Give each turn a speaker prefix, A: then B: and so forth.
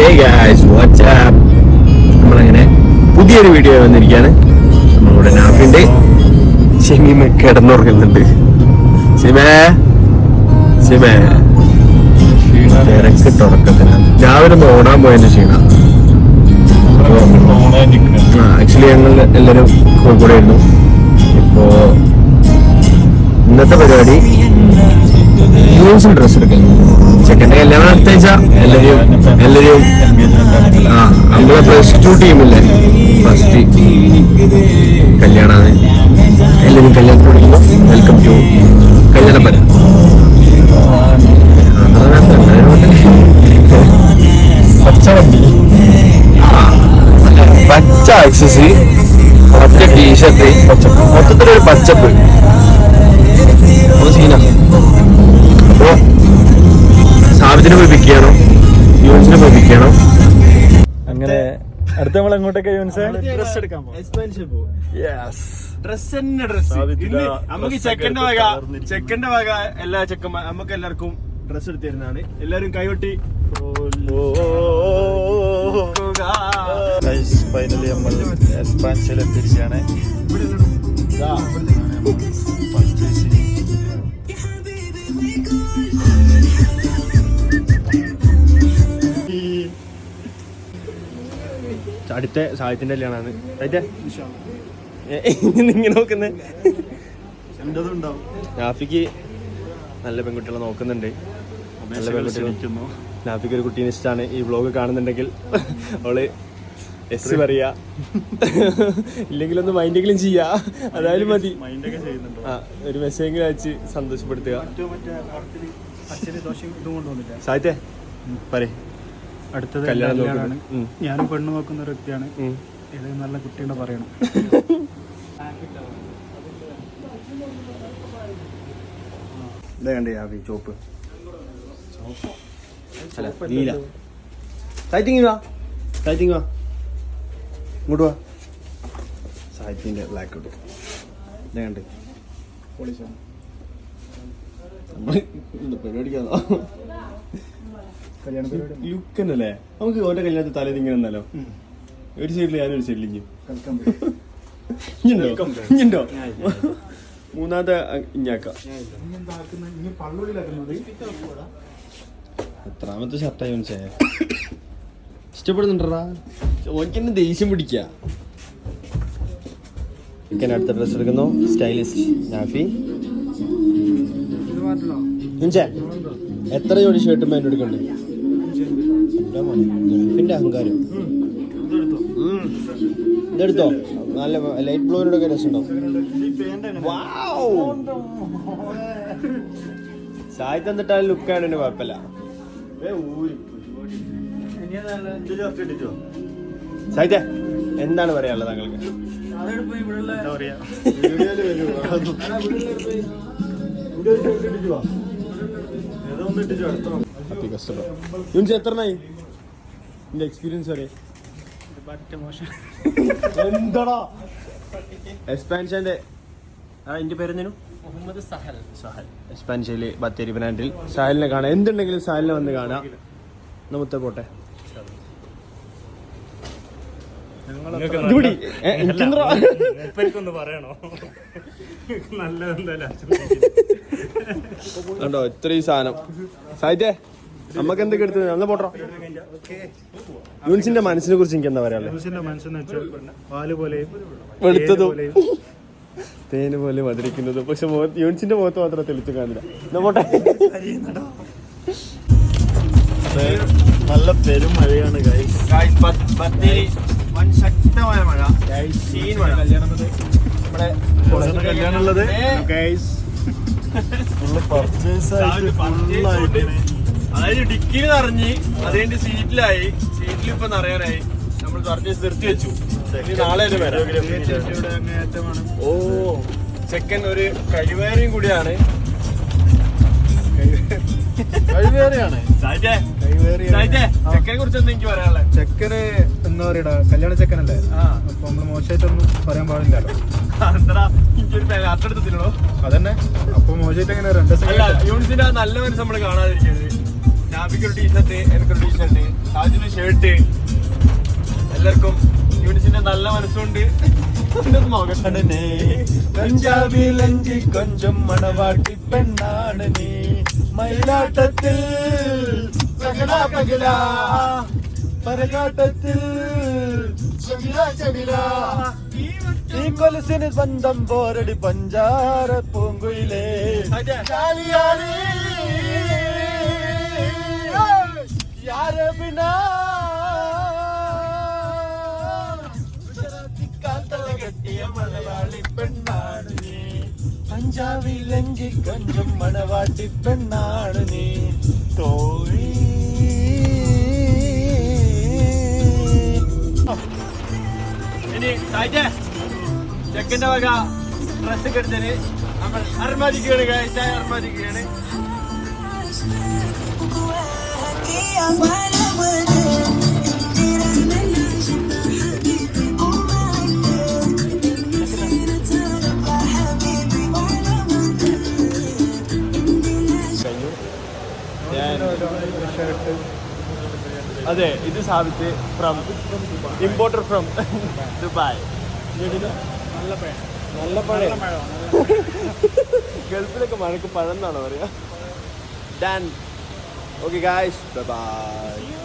A: Hey guys WhatsApp നമ്മളങ്ങനെ പുതിയൊരു video വന്നിരിക്കുകയാണ്. നമ്മളിവിടെ നാഫിന്റെ ഷെമീമ കിടന്നുറങ്ങുന്നുണ്ട്. ഷിമേ ഷിമേ തിരക്കിട്ട് ഉറക്കത്തിനാണ് രാവിലെ ഒന്ന് ഓടാൻ പോയതിന് ക്ഷീണ. ആക്ച്വലി ഞങ്ങൾ എല്ലാവരും കോഴിക്കോടായിരുന്നു ഇപ്പോൾ ഇപ്പോ ഇന്നത്തെ പരിപാടി യൂസും ഡ്രസ് എടുക്കൽ ചെക്കന്റെ കല്യാണം അടുത്തേച്ച എല്ലാവരും എല്ലാവരും ആ നമ്മളെ പ്ലസ് ടു ടീമില്ലേ ഫസ്റ്റ് കല്യാണാണ്. എല്ലാവരും കല്യാണത്തിന് വിളിക്കുന്നു വെൽക്കം ടു കല്യാണപ്പര. പച്ച ആക്സസ് പച്ച ടീഷർട്ട് മൊത്തത്തിലൊരു പച്ചപ്പ്. സീനാണ് സാബിത്തിനെ പോയി പിക്ക് ചെയ്യണം. യൂൻസിനെ പോയി പിക്ക് ചെയ്യണം.
B: അങ്ങനെ അടുത്ത നമ്മൾ എങ്ങോട്ടൊക്കെ യൂൻസേ
C: ഡ്രസ് എടുക്കാൻ പോകും
B: യെസ്
C: ഡ്രസ് തന്നെ ഡ്രസ് നമുക്ക് ചെക്കന്റെ വക. ചെക്കന്റെ എല്ലാ ചെക്കന്മാർ നമുക്ക് എല്ലാവർക്കും ഡ്രസ് എടുത്ത് തരുന്നതാണ്. എല്ലാവരും കൈകൊട്ടി
B: ഫൈനലി നമ്മൾ എക്സ്പാൻഷനിൽ എത്തിയിരിക്കുകയാണ്.
C: അടുത്ത സാഹിത്യന്റെ കല്യാണമാണ് ഇങ്ങനെ നോക്കുന്നത് നാഫിക്ക് നല്ല പെൺകുട്ടികളെ നോക്കുന്നുണ്ട്. നല്ല പെൺകുട്ടികൾ നാഫിക്ക് ഒരു കുട്ടീനെ ഇഷ്ടമാണ് ഈ വ്ളോഗ് കാണുന്നുണ്ടെങ്കിൽ അവൾ എസ് പറയാ. ഇല്ലെങ്കിലൊന്ന് മൈൻഡെങ്കിലും ചെയ്യാ. അതായാലും മതി. ആ ഒരു മെസ്സേജ് അയച്ച് സന്തോഷപ്പെടുത്തുക. സാഹിത്യ പറയേ.
B: അടുത്തത്. കല്യാണമാണ്. ഞാനും പെണ്ണ് നോക്കുന്ന ഒരു വ്യക്തിയാണ്.
C: ഏതെങ്കിലും
B: ഇത് നല്ല കുട്ടിയുടെ പറയണം.
C: ഇതാ കണ്ടേ ആ ചോപ്പ് അല്ല നീല. വാ. വാ. ഇങ്ങോട്ട് വാ. ബ്ലാക്ക് ഇട്ടു. ലുക്ക് നമുക്ക് ഓന്റെ കല്യാണത്തിൽ തലേ ഇങ്ങനെ എന്നാലോ ഒരു സൈഡിൽ ഞാനൊരു സൈഡിൽ ഇഞ്ഞുണ്ടോ? മൂന്നാമത്തെ ഇഞ്ഞാക്ക. എത്രാമത്തെ ഷർട്ടായി മനസ്സിലായ ഇഷ്ടപ്പെടുന്നുണ്ടടാ. ഓനിക്കെന്നെ ദേഷ്യം പിടിക്ക. ചിക്കൻ അടുത്ത ഡ്രസ് എടുക്കുന്നു. സ്റ്റൈലിസ്റ്റ് നാഫി. എത്ര ജോഡി ഷർട്ടും എന്നോട് എടുക്കണ്ടേ. ഗൾഫിന്റെ അഹങ്കാരം. ഇതെടുത്തോ. നല്ല ലൈറ്റ് ബ്ലൂവിനോട് ഒക്കെ രസമുണ്ടോ സായി തന്നിട്ടാലും ലുക്കാണ് എന്റെ കുഴപ്പമില്ല. സാഹിത്യ എന്താണ് പറയാനുള്ളത് താങ്കൾക്ക്?
B: എന്താ പറയാ?
C: ഹാപ്പി കസ്റ്റമർ യൂണിച്ച് നായി എന്റെ എക്സ്പീരിയൻസ് വരെ എന്താടാ എക്സ്പാൻഷന്റെ ആ എന്റെ പേരെന്തേനു മുഹമ്മദ് സഹൽ സഹൽ ബത്തേരി ബ്രാൻഡിൽ സഹലിനെ കാണാം എന്തുണ്ടെങ്കിലും സാഹലിനെ വന്ന് കാണാം. നമുക്ക് പോട്ടെ. കണ്ടോ ഇത്രയും സാധനം. സാഹിത്യ നമുക്ക് എന്തൊക്കെ എടുത്ത് അന്ന് പോട്ടോ യൂൻസിന്റെ മനസ്സിനെ കുറിച്ച് എനിക്ക് എന്താ പറയാ
B: യൂൻസിന്റെ മനസ്സെന്ന് വെച്ചാൽ പാൽ പോലെ
C: വെളുത്തതും തേന് പോലെ മധുരിക്കുന്നത്. പക്ഷെ യൂൻസിന്റെ മുഖത്ത് മാത്രം തെളിച്ചു കാണില്ല. എന്നാ പോട്ടെ.
B: നല്ല പെരും മഴയാണ് കൈ
C: ശക്തമായ മഴ. നമ്മുടെ
B: കല്യാണുള്ളത് ഗൈസ് ഫുള്ള് പർച്ചേസ് ആയിട്ട് ഫുള്ളായിട്ട്
C: അതായത് ഡിക്കിയിൽ നിറഞ്ഞ് അതിന്റെ സീറ്റിലായി. സീറ്റിൽ ഇപ്പൊ നിറയാനായി നമ്മൾ പറഞ്ഞ് നിർത്തി വെച്ചു. നാളെ ഓ ചെക്കൻ ഒരു കഴിവേറിയും കൂടിയാണ്. ചെക്കനെ കുറിച്ച് എന്താ എനിക്ക് പറയാനുള്ളത്
B: ചെക്കന് എന്താ പറയടാ കല്യാണ ചെക്കനല്ലേ? അപ്പൊ നമ്മൾ മോശമായിട്ടൊന്നും പറയാൻ പാടില്ലല്ലോ. അതന്നെ. അപ്പൊ മോശമായിട്ട് എങ്ങനെ രണ്ട്
C: യൂണിസിന്റെ നല്ല മനസ്സ് നമ്മൾ കാണാതിരിക്കരുത്. നാബിക്കൊരു ടീഷർട്ട് എനിക്കൊരു ടീഷർട്ട് സാജിന് ഷർട്ട്. എല്ലാവർക്കും യൂണിസിന്റെ നല്ല
B: മനസ്സുണ്ട്. പഞ്ചാബിലഞ്ചി കൊഞ്ചം മണവാട്ടി പെണ്ണാണ് നീ മയിലാട്ടത്തിൽ പരകാട്ടത്തിൽ ഈ കൊലസിന് ബന്ധം പോരടി പഞ്ചാര പൂങ്കുയിലേ ചാലിയാലി बिना। കെട്ടിയ മലയാളി പെണ്ണാണ് നീ പഞ്ചാബിലഞ്ചി കൊഞ്ചം മണവാട്ടി പെണ്ണാണ് നീ തോഴി
C: ചെക്കന്റെ വക ഡ്രസ്സൊക്കെ നമ്മൾ അർമാദിക്കുകയാണ് കാഴ്ച അർമാദിക്കുകയാണ്. അതെ ഇത് Sabith from importer from Dubai നല്ല പഴം. ഗൾഫിലൊക്കെ മഴക്ക് പഴം എന്നാണോ പറയാ? Dan okay guys bye